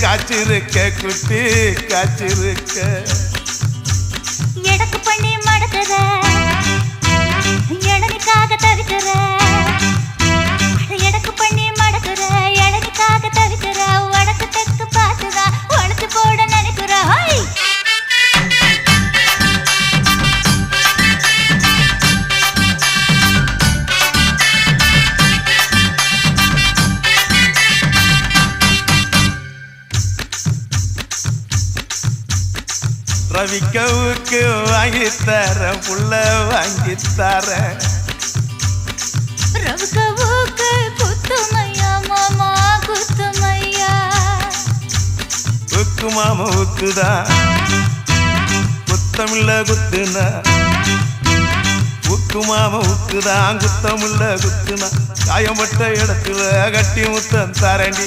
காய்ச்சிருக்க குட்டி காய்ச்சிருக்க ரவிக்கவுக்கு வாங்கித்தர புள்ள வாங்கித்தர ரவுக்க ஊக்கு குத்துமையா மாமா குத்துமையா? உக்கு மாம உக்குதான் குத்தமில்ல குத்துனா? உக்கு மாம உக்குதான் குத்தமில்ல குத்துனா? காயப்பட்ட இடத்துல கட்டி முத்தம் தரண்டி!